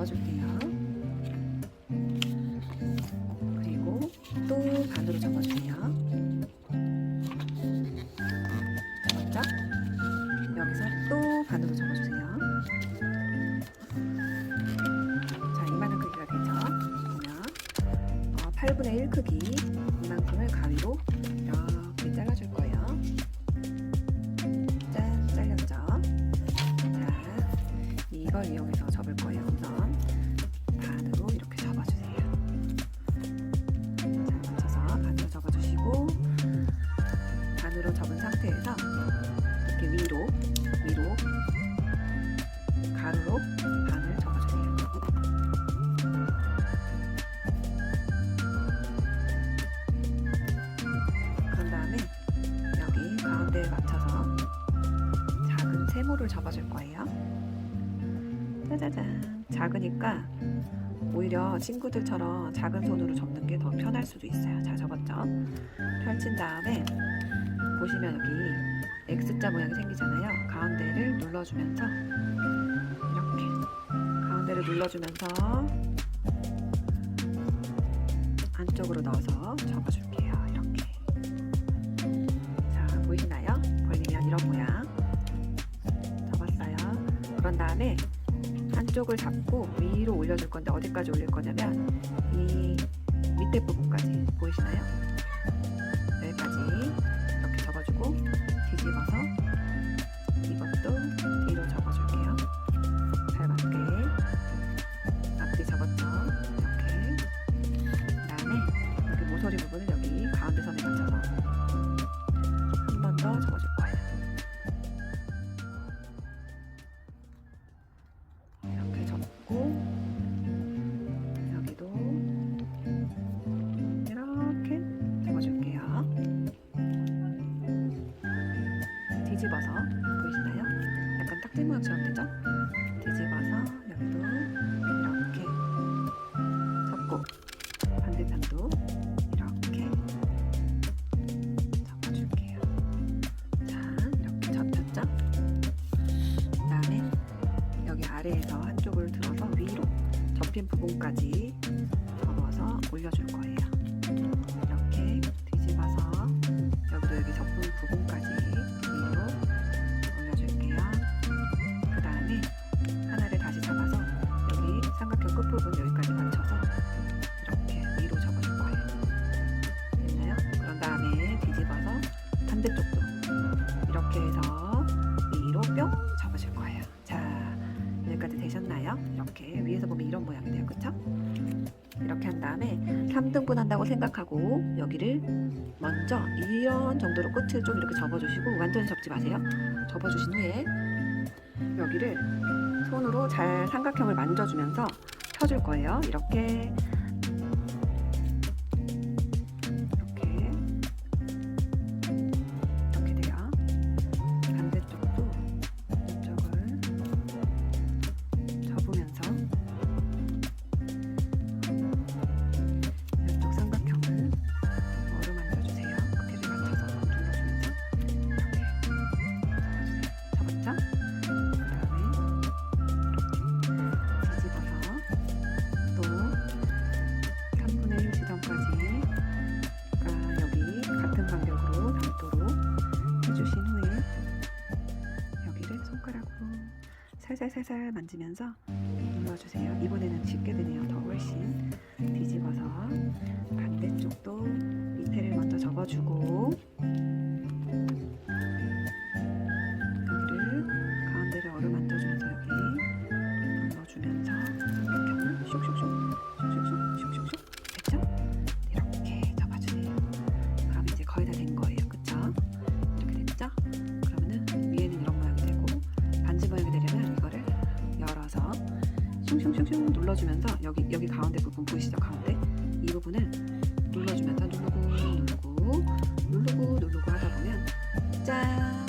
접어줄게요. 그리고 또 반으로 접어주세요. 여기서 또 반으로 접어주세요. 어, 크기 이만큼을 가위로 접어줄 거예요. 짜자잔. 작으니까 오히려 친구들처럼 작은 손으로 접는 게 더 편할 수도 있어요. 자, 접었죠? 펼친 다음에 보시면 여기 X자 모양이 생기잖아요. 가운데를 눌러주면서 이렇게 가운데를 눌러주면서 안쪽으로 넣어서 접어줄게요. 한쪽을 잡고 위로 올려줄 건데 어디까지 올릴 거냐면 이 밑에 부분까지 보이시나요? 여기까지 이렇게 접어주고 뒤집어서 뒤집어서 보이시나요? 약간 딱지 모양처럼 되죠? 뒤집어서 여기도 이렇게 접고 반대편도 이렇게 접어줄게요. 자, 이렇게 접혔죠? 그 다음에 여기 아래에서 한쪽을 들어서 위로 접힌 부분까지 접어서 올려줄 거예요. 되셨나요? 이렇게 위에서 보면 이런 모양이 돼요. 그쵸? 이렇게 한 다음에 3등분 한다고 생각하고 여기를 먼저 이런 정도로 끝을 좀 이렇게 접어주시고 완전히 접지 마세요. 접어주신 후에 여기를 손으로 잘 삼각형을 만져주면서 펴줄 거예요. 이렇게 으로 살살살살 만지면서 눌러주세요. 이번에는 쉽게 되네요. 더 훨씬 뒤집어서 슝슝슝슝 눌러주면서 여기 여기 가운데 부분 보이시죠? 가운데 이 부분을 눌러주면서 누르고 누르고 누르고 누르고 하다 보면 짠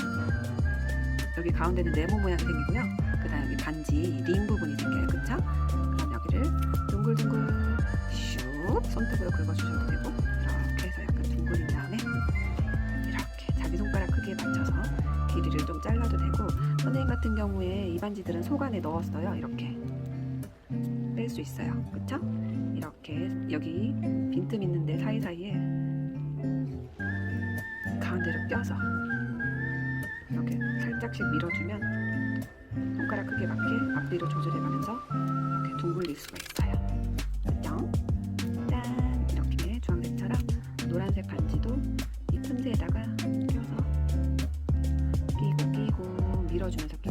여기 가운데는 네모 모양이 생기고요. 그다음 여기 반지 링 부분이 생겨요. 그쵸? 그럼 여기를 둥글둥글 슉 손톱으로 긁어주셔도 되고 이렇게 해서 약간 둥글린 다음에 이렇게 자기 손가락 크기에 맞춰서 길이를 좀 잘라도 되고 선생님 같은 경우에 이 반지들은 속 안에 넣었어요. 이렇게 뺄 수 있어요. 그쵸? 이렇게 여기 빈틈 있는데 사이사이에 반지를 껴서 이렇게 살짝씩 밀어주면 손가락 크기에 맞게 앞뒤로 조절해가면서 이렇게 둥글릴 수가 있어요. 그죠? 짠! 이렇게 주황색처럼 노란색 반지도 이 틈새에다가 껴서 끼고 끼고 밀어주면서 끼면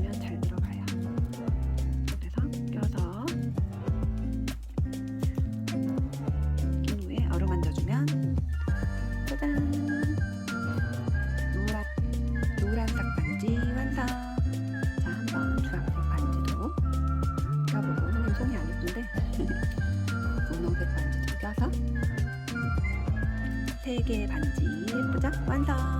세계의 반지 예쁘죠? 완성!